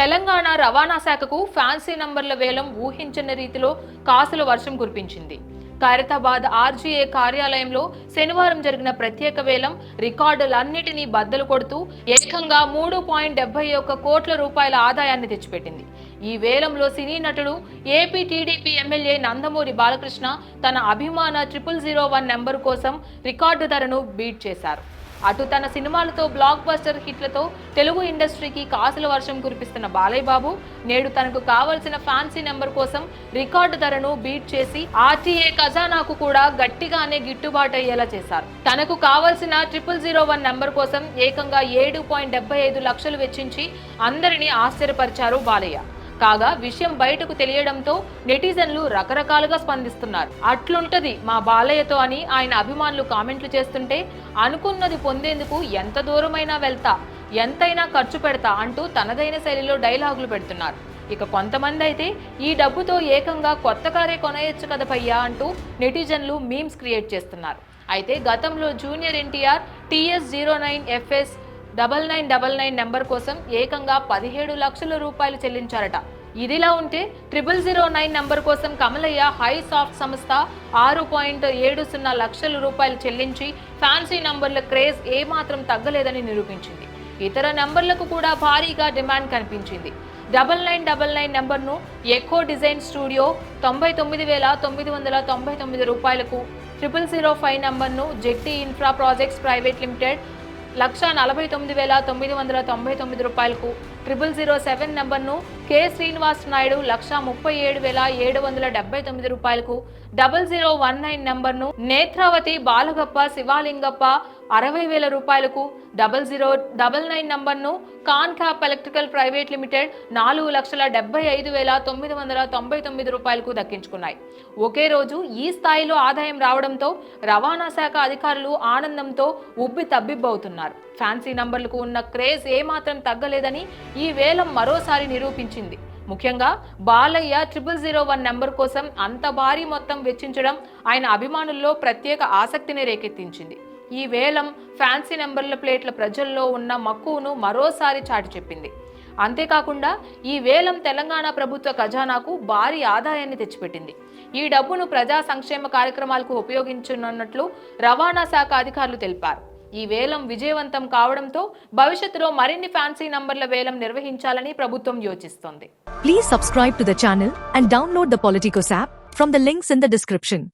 తెలంగాణ రవాణా శాఖకు ఫ్యాన్సీ నంబర్ల వేలం ఊహించని రీతిలో కాసుల వర్షం కురిపించింది. ఖైరతాబాద్ ఆర్జీఏ కార్యాలయంలో శనివారం జరిగిన ప్రత్యేక వేలం రికార్డులన్నిటినీ బద్దలు కొడుతూ ఏకంగా మూడు పాయింట్ డెబ్బై ఒక్క కోట్ల రూపాయల ఆదాయాన్ని తెచ్చిపెట్టింది. ఈ వేలంలో సినీ నటుడు AP TDP MLA Nandamuri Balakrishna తన అభిమాన ట్రిపుల్ జీరో వన్ నెంబర్ కోసం రికార్డు ధరను బీట్ చేశారు. అటు తన సినిమాలతో బ్లాక్ బస్టర్ హిట్లతో తెలుగు ఇండస్ట్రీకి కాసుల వర్షం కురిపిస్తున్న బాలయ్య బాబు నేడు తనకు కావలసిన ఫ్యాన్సీ నెంబర్ కోసం రికార్డు ధరను బీట్ చేసి ఆర్టీఏ ఖజానాకు కూడా గట్టిగానే గిట్టుబాటు అయ్యేలా చేశారు. తనకు కావలసిన ట్రిపుల్ జీరో వన్ నెంబర్ కోసం ఏకంగా ఏడు పాయింట్ డెబ్బై ఐదు లక్షలు వెచ్చించి అందరినీ ఆశ్చర్యపరిచారు బాలయ్య. కాగా విషయం బయటకు తెలియడంతో నెటిజన్లు రకరకాలుగా స్పందిస్తున్నారు. అట్లుంటది మా బాలయ్యతో అని ఆయన అభిమానులు కామెంట్లు చేస్తుంటే అనుకున్నది పొందేందుకు ఎంత దూరమైనా వెళ్తా ఎంతైనా ఖర్చు పెడతా అంటూ తనదైన శైలిలో డైలాగులు పెడుతున్నారు. ఇక కొంతమంది అయితే ఈ డబ్బుతో ఏకంగా కొత్త కారే కొనయచ్చు కదా అంటూ నెటిజన్లు మీమ్స్ క్రియేట్ చేస్తున్నారు. అయితే గతంలో junior NTR TS zero nine FS double nine double nine number కోసం ఏకంగా పదిహేడు లక్షల రూపాయలు చెల్లించారట. ఇదిలా ఉంటే ట్రిపుల్ జీరో నైన్ నంబర్ కోసం కమలయ్య హై సాఫ్ట్ సంస్థ ఆరు పాయింట్ ఏడు సున్నా లక్షల రూపాయలు చెల్లించి ఫ్యాన్సీ నంబర్ల క్రేజ్ ఏమాత్రం తగ్గలేదని నిరూపించింది. ఇతర నంబర్లకు కూడా భారీగా డిమాండ్ కనిపించింది. డబల్ నైన్ డబల్ నైన్ నెంబర్ను ఎకో డిజైన్ స్టూడియో తొంభై తొమ్మిది వేల తొమ్మిది వందల తొంభై తొమ్మిది రూపాయలకు ట్రిపుల్ జీరో ఫైవ్ నంబర్ను Jetti infra projects private limited lakh నలభై తొమ్మిది వేల తొమ్మిది వందల తొంభై తొమ్మిది రూపాయలకు ట్రిపుల్ జీరో సెవెన్ నెంబర్ను కె శ్రీనివాస్ నాయుడు లక్ష ముప్పై ఏడు వేల ఏడు వందల డెబ్బై తొమ్మిది రూపాయలకు డబల్ జీరో వన్ నైన్ నెంబర్ను నేత్రావతి బాలగప్ప శివాలింగప్ప అరవై వేల రూపాయలకు డబల్ జీరో డబల్ నైన్ నంబర్ను Con Cap Electrical Private Limited నాలుగు లక్షల డెబ్బై ఐదు వేల తొమ్మిది వందల తొంభై తొమ్మిది రూపాయలకు దక్కించుకున్నాయి. ఒకే రోజు ఈ స్థాయిలో ఆదాయం రావడంతో రవాణా శాఖ అధికారులు ఆనందంతో ఉబ్బి తబ్బిబ్బవుతున్నారు. ఫ్యాన్సీ నంబర్లకు ఉన్న క్రేజ్ ఏమాత్రం తగ్గలేదని ఈ వేలం మరోసారి నిరూపించింది. ముఖ్యంగా Balayya triple zero one number కోసం అంత భారీ మొత్తం వెచ్చించడం ఆయన అభిమానుల్లో ప్రత్యేక ఆసక్తిని రేకెత్తించింది. ఈ వేలం ఫ్యాన్సీ నెంబర్ల ప్లేట్ల ప్రజల్లో ఉన్న మక్కువను మరోసారి చాటి చెప్పింది. అంతేకాకుండా ఈ వేలం తెలంగాణ ప్రభుత్వ ఖజానాకు భారీ ఆదాయాన్ని తెచ్చిపెట్టింది. ఈ డబ్బును ప్రజా సంక్షేమ కార్యక్రమాలకు ఉపయోగించనున్నట్లు రవాణా శాఖ అధికారులు తెలిపారు. ఈ వేలం విజయవంతం కావడంతో భవిష్యత్తులో మరిన్ని ఫ్యాన్సీ నంబర్ల వేలం నిర్వహించాలని ప్రభుత్వం యోచిస్తోంది. Please subscribe to the channel and download the Politicos app from the links in the description